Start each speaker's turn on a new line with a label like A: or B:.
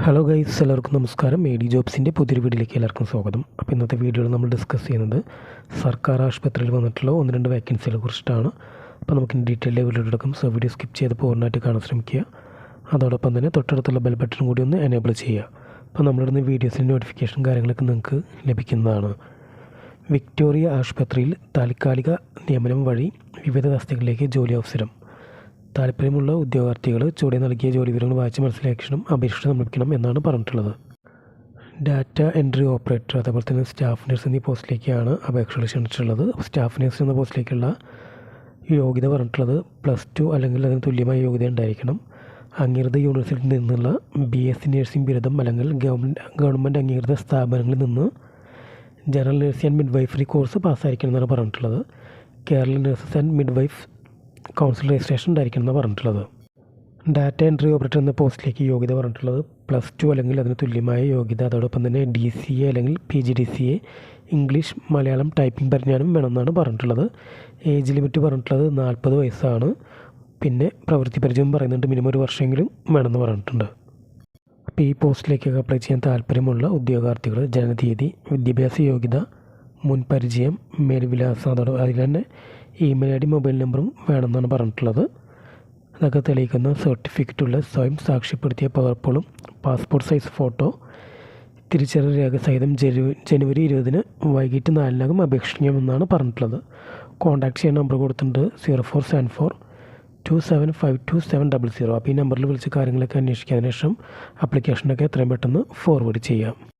A: Hello guys എല്ലാവർക്കും നമസ്കാരം. A D ജോബ്സിന്റെ പുതിയൊരു വീഡിയോയിലേക്ക് എല്ലാവർക്കും സ്വാഗതം. അപ്പോൾ ഇന്നത്തെ വീഡിയോയിൽ നമ്മൾ ഡിസ്കസ് ചെയ്യുന്നത് സർക്കാർ ആശുപത്രിയിൽ വന്നിട്ടുള്ള ഒന്ന് രണ്ട് വേക്കൻസികളെ കുറിച്ചിട്ടാണ്. അപ്പോൾ നമുക്ക് ഡീറ്റെയിൽ വീഡിയോ എടുക്കും. സോ വീഡിയോ സ്കിപ്പ് ചെയ്ത് പൂർണമായിട്ട് കാണാൻ ശ്രമിക്കുക. അതോടൊപ്പം തന്നെ തൊട്ടടുത്തുള്ള ബെൽ ബട്ടൺ കൂടി ഒന്ന് എനേബിൾ ചെയ്യുക. അപ്പോൾ നമ്മളിടുന്ന വീഡിയോസിന്റെ നോട്ടിഫിക്കേഷൻ കാര്യങ്ങളൊക്കെ നിങ്ങൾക്ക് ലഭിക്കുന്നതാണ്. വിക്ടോറിയ ആശുപത്രിയിൽ താൽക്കാലിക നിയമനം വഴി വിവിധ തസ്തികളിലേക്ക് ജോലി അവസരം. താല്പര്യമുള്ള ഉദ്യോഗാർത്ഥികൾ ചുവടെ നൽകിയ ജോലി വിവരങ്ങൾ വായിച്ച് മനസ്സിലാക്കണം അപേക്ഷ സമർപ്പിക്കണം എന്നാണ് പറഞ്ഞിട്ടുള്ളത്. ഡാറ്റ എൻട്രി ഓപ്പറേറ്റർ അതേപോലെ തന്നെ സ്റ്റാഫ് നഴ്സ് എന്നീ പോസ്റ്റിലേക്കാണ് അപേക്ഷകൾ ക്ഷണിച്ചിട്ടുള്ളത്. സ്റ്റാഫ് നഴ്സ് എന്ന പോസ്റ്റിലേക്കുള്ള യോഗ്യത പറഞ്ഞിട്ടുള്ളത് പ്ലസ് ടു അല്ലെങ്കിൽ അതിന് തുല്യമായ യോഗ്യത ഉണ്ടായിരിക്കണം. അംഗീകൃത യൂണിവേഴ്സിറ്റിയിൽ നിന്നുള്ള ബി എസ് സി നഴ്സിംഗ് ബിരുദം അല്ലെങ്കിൽ ഗവൺമെന്റ് ഗവൺമെന്റ് അംഗീകൃത സ്ഥാപനങ്ങളിൽ നിന്ന് general nursing and midwifery course പാസ്സായിരിക്കണം എന്നാണ് പറഞ്ഞിട്ടുള്ളത്. Kerala nurses and midwife council registration ഉണ്ടായിരിക്കണം പറഞ്ഞിട്ടുള്ളത്. ഡാറ്റ എൻട്രി ഓപ്പറേറ്റർ എന്ന പോസ്റ്റിലേക്ക് യോഗ്യത പറഞ്ഞിട്ടുള്ളത്. പ്ലസ് ടു അല്ലെങ്കിൽ അതിന് തുല്യമായ യോഗ്യത. അതോടൊപ്പം തന്നെ ഡി സി എ അല്ലെങ്കിൽ P G D C A English Malayalam typing പരിജ്ഞാനം വേണമെന്നാണ് പറഞ്ഞിട്ടുള്ളത്. ഏജ് ലിമിറ്റ് പറഞ്ഞിട്ടുള്ളത് നാൽപ്പത് വയസ്സാണ്. പിന്നെ പ്രവൃത്തി പരിചയം പറയുന്നുണ്ട് മിനിമം ഒരു വർഷമെങ്കിലും വേണമെന്ന് പറഞ്ഞിട്ടുണ്ട്. അപ്പോൾ ഈ പോസ്റ്റിലേക്കൊക്കെ അപ്ലൈ ചെയ്യാൻ താല്പര്യമുള്ള ഉദ്യോഗാർത്ഥികൾ ജനതീയതി വിദ്യാഭ്യാസ യോഗ്യത മുൻ പരിചയം മേൽവിലാസം അതോടൊപ്പം അതിൽ തന്നെ ഇമെയിൽ ഐ ഡി മൊബൈൽ നമ്പറും വേണമെന്നാണ് പറഞ്ഞിട്ടുള്ളത്. അതൊക്കെ തെളിയിക്കുന്ന സർട്ടിഫിക്കറ്റുള്ള സ്വയം സാക്ഷ്യപ്പെടുത്തിയ പകർപ്പുകളും പാസ്പോർട്ട് സൈസ് ഫോട്ടോ തിരിച്ചറിയൽ രേഖ സഹിതം ജനു ജനുവരി ഇരുപതിന് വൈകിട്ട് നാലിനകം അപേക്ഷിക്കാമെന്നാണ് പറഞ്ഞിട്ടുള്ളത്. കോൺടാക്ട് ചെയ്യാൻ നമ്പർ കൊടുത്തിട്ടുണ്ട് zero four seven four two seven five two seven double zero. അപ്പോൾ ഈ നമ്പറിൽ വിളിച്ച് കാര്യങ്ങളൊക്കെ അന്വേഷിക്കാൻ ശേഷം അപ്ലിക്കേഷനൊക്കെ എത്രയും പെട്ടെന്ന് ഫോർവേഡ് ചെയ്യാം.